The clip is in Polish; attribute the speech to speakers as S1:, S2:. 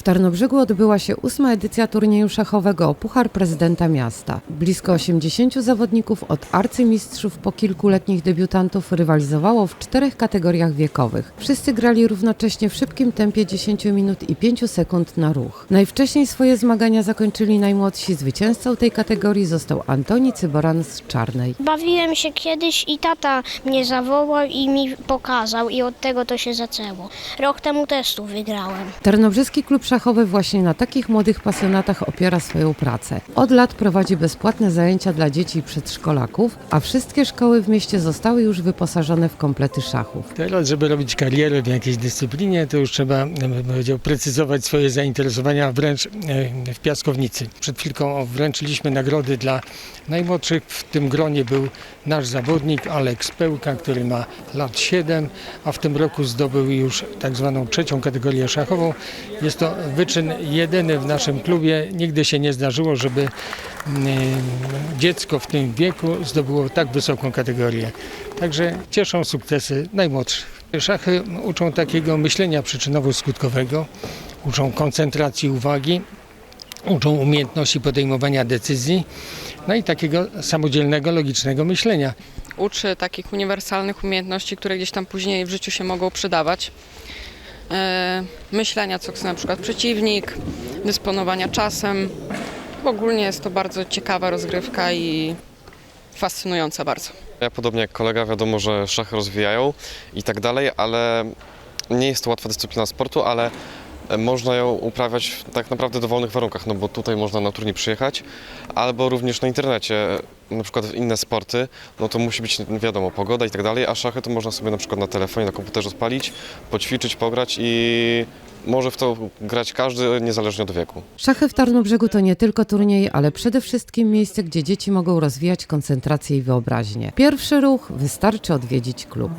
S1: W Tarnobrzegu odbyła się ósma edycja turnieju szachowego Puchar Prezydenta Miasta. Blisko 80 zawodników od arcymistrzów po kilkuletnich debiutantów rywalizowało w czterech kategoriach wiekowych. Wszyscy grali równocześnie w szybkim tempie 10 minut i 5 sekund na ruch. Najwcześniej swoje zmagania zakończyli najmłodsi. Zwycięzcą tej kategorii został Antoni Cyboran z Czarnej.
S2: Bawiłem się kiedyś i tata mnie zawołał i mi pokazał i od tego to się zaczęło. Rok temu też tu wygrałem.
S1: Tarnobrzeski Klub Szachowy właśnie na takich młodych pasjonatach opiera swoją pracę. Od lat prowadzi bezpłatne zajęcia dla dzieci i przedszkolaków, a wszystkie szkoły w mieście zostały już wyposażone w komplety szachów.
S3: Teraz, żeby robić karierę w jakiejś dyscyplinie, to już trzeba, bym powiedział, precyzować swoje zainteresowania wręcz e, w piaskownicy. Przed chwilką wręczyliśmy nagrody dla najmłodszych. W tym gronie był nasz zawodnik Aleks Pełka, który ma lat 7, a w tym roku zdobył już tak zwaną trzecią kategorię szachową. Jest to wyczyn jedyny w naszym klubie. Nigdy się nie zdarzyło, żeby mm, dziecko w tym wieku zdobyło tak wysoką kategorię. Także cieszą sukcesy najmłodszych. Szachy uczą takiego myślenia przyczynowo-skutkowego, uczą koncentracji uwagi, uczą umiejętności podejmowania decyzji, no i takiego samodzielnego, logicznego myślenia.
S4: uczy takich uniwersalnych umiejętności, które gdzieś tam później w życiu się mogą przydawać. E, myślenia, co chce na przykład przeciwnik, dysponowania czasem. Ogólnie jest to bardzo ciekawa rozgrywka i fascynująca bardzo.
S5: Ja podobnie jak kolega, wiadomo, że szachy rozwijają i tak dalej, ale nie jest to łatwa dyscyplina sportu, ale można ją uprawiać w tak naprawdę dowolnych warunkach, no bo tutaj można na turniej przyjechać, albo również na internecie, na przykład inne sporty, no to musi być wiadomo, pogoda i tak dalej, a szachy to można sobie na przykład na telefonie, na komputerze spalić, poćwiczyć, pograć i może w to grać każdy, niezależnie od wieku.
S1: Szachy w Tarnobrzegu to nie tylko turniej, ale przede wszystkim miejsce, gdzie dzieci mogą rozwijać koncentrację i wyobraźnię. Pierwszy ruch wystarczy odwiedzić klub.